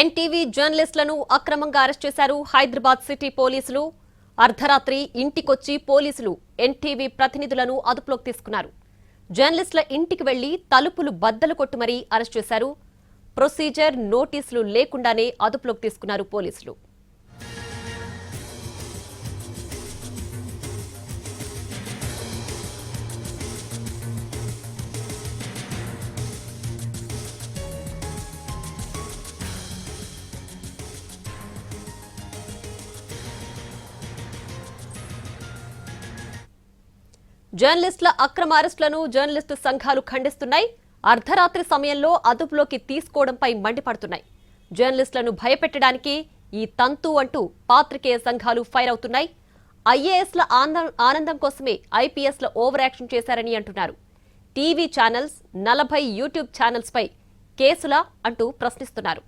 NTV జర్నలిస్టులను అక్రమంగా arrest చేశారు Hyderabad city పోలీసులు. అర్ధరాత్రి ఇంటికొచ్చి పోలీసులు ఎన్టీవీ ప్రతినిధులను అదుపులోకి తీసుకున్నారు. జర్నలిస్టుల ఇంటికి వెళ్ళి తలుపులు బద్దలు కొట్టు మరీ అరెస్ట్ చేశారు. ప్రొసీజర్ నోటీసులు లేకుండానే అదుపులోకి తీసుకున్నారు పోలీసులు. జర్నలిస్టుల అక్రమ అరెస్టులను జర్నలిస్టు సంఘాలు ఖండిస్తున్నాయి. అర్ధరాత్రి సమయంలో అదుపులోకి తీసుకోవడంపై మండిపడుతున్నాయి. జర్నలిస్టులను భయపెట్టడానికి ఈ తంతు అంటూ పాత్రికేయ సంఘాలు ఫైర్ అవుతున్నాయి. ఐఏఎస్ల ఆనందం ఆనందం కోసమే ఐపీఎస్ల ఓవర్ యాక్షన్ చేశారని అంటున్నారు. టీవీ ఛానల్స్ నలభై యూట్యూబ్ ఛానల్స్పై కేసుల కేసులా అంటూ ప్రశ్నిస్తున్నారు.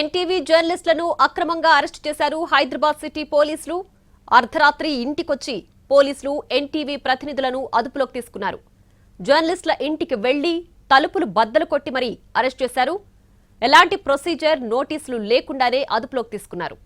ఎన్టీవీ జర్నలిస్టులను అక్రమంగా అరెస్టు చేశారు హైదరాబాద్ సిటీ పోలీసులు. అర్ధరాత్రి ఇంటికొచ్చి పోలీసులు ఎన్టీవీ ప్రతినిధులను అదుపులోకి తీసుకున్నారు. జర్నలిస్టుల ఇంటికి వెళ్ళి తలుపులు బద్దలు కొట్టి మరీ అరెస్ట్ చేశారు. ఎలాంటి ప్రొసీజర్ నోటీసులు లేకుండానే అదుపులోకి తీసుకున్నారు.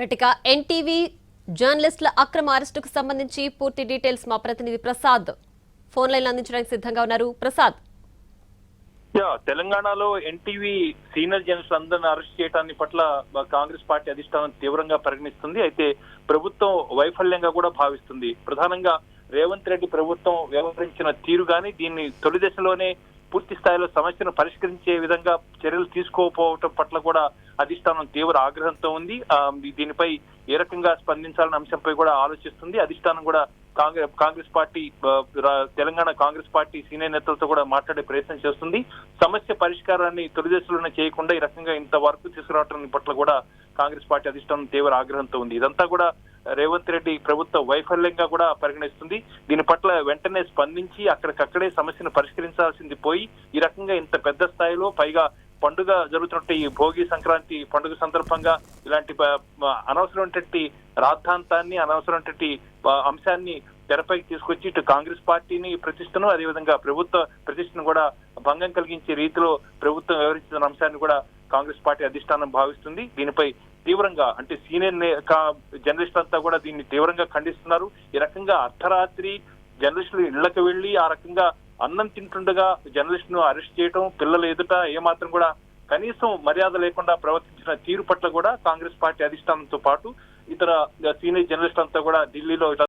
రైట్, ఎన్టీవీ జర్నలిస్టుల అక్రమ అరెస్టుకు సంబంధించి పూర్తి డీటెయిల్స్ మా ప్రతినిధి ప్రసాద్. ఫోన్ లైన్ అందించడానికి సిద్ధంగా ఉన్నారు. ప్రసాద్. తెలంగాణలో ఎన్టీవీ సీనియర్ జర్నలిస్ట్ అందరిని అరెస్ట్ చేయడాన్ని పట్ల కాంగ్రెస్ పార్టీ అధిష్టానం తీవ్రంగా పరిగణిస్తుంది. అయితే ప్రభుత్వం వైఫల్యంగా కూడా భావిస్తుంది. ప్రధానంగా రేవంత్ రెడ్డి ప్రభుత్వం వ్యవహరించిన తీరు గాని దీన్ని తొలి దశలోనే పూర్తి స్థాయిలో సమస్యను పరిష్కరించే విధంగా చర్యలు తీసుకోకపోవటం పట్ల కూడా అధిష్టానం తీవ్ర ఆగ్రహంతో ఉంది. దీనిపై ఏ రకంగా స్పందించాలన్న అంశంపై కూడా ఆలోచిస్తుంది. అధిష్టానం కూడా Congress Congress party Telangana Congress party senior నేతలతో కూడా మాట్లాడే ప్రయత్నం చేస్తుంది. సమస్య పరిష్కారాన్ని తొలిదశలోనే చేయకుండా ఈ రకంగా ఇంత వరకు తీసుకురావటం పట్ల కూడా కాంగ్రెస్ పార్టీ అధిష్టానం తీవ్ర ఆగ్రహంతో ఉంది. ఇదంతా కూడా రేవంత్ రెడ్డి ప్రభుత్వ వైఫల్యంగా కూడా పరిగణిస్తుంది. దీని పట్ల వెంటనే స్పందించి అక్కడికక్కడే సమస్యను పరిష్కరించాల్సింది పోయి ఈ రకంగా ఇంత పెద్ద స్థాయిలో పైగా పండుగ జరుగుతున్నట్టు ఈ భోగి సంక్రాంతి పండుగ సందర్భంగా ఇలాంటి అనవసరమైనటువంటి రాద్ధాంతాన్ని అనవసరమైనటువంటి అంశాన్ని తెరపైకి తీసుకొచ్చి ఇటు కాంగ్రెస్ పార్టీని ప్రతిష్టను అదేవిధంగా ప్రభుత్వ ప్రతిష్టను కూడా భంగం కలిగించే రీతిలో ప్రభుత్వం వివరించిన అంశాన్ని కూడా కాంగ్రెస్ పార్టీ అధిష్టానం భావిస్తుంది. దీనిపై తీవ్రంగా అంటే సీనియర్ జర్నలిస్ట్ అంతా కూడా దీన్ని తీవ్రంగా ఖండిస్తున్నారు. ఈ రకంగా అర్ధరాత్రి జర్నలిస్టులు ఇళ్ళకు వెళ్ళి ఆ రకంగా అన్నం తింటుండగా జర్నలిస్ట్ను అరెస్ట్ చేయడం పిల్లల ఎదుట ఏమాత్రం కూడా కనీసం మర్యాద లేకుండా ప్రవర్తించిన తీరు పట్ల కూడా కాంగ్రెస్ పార్టీ అధిష్టానంతో పాటు ఇతర సీనియర్ జర్నలిస్ట్ అంతా కూడా ఢిల్లీలో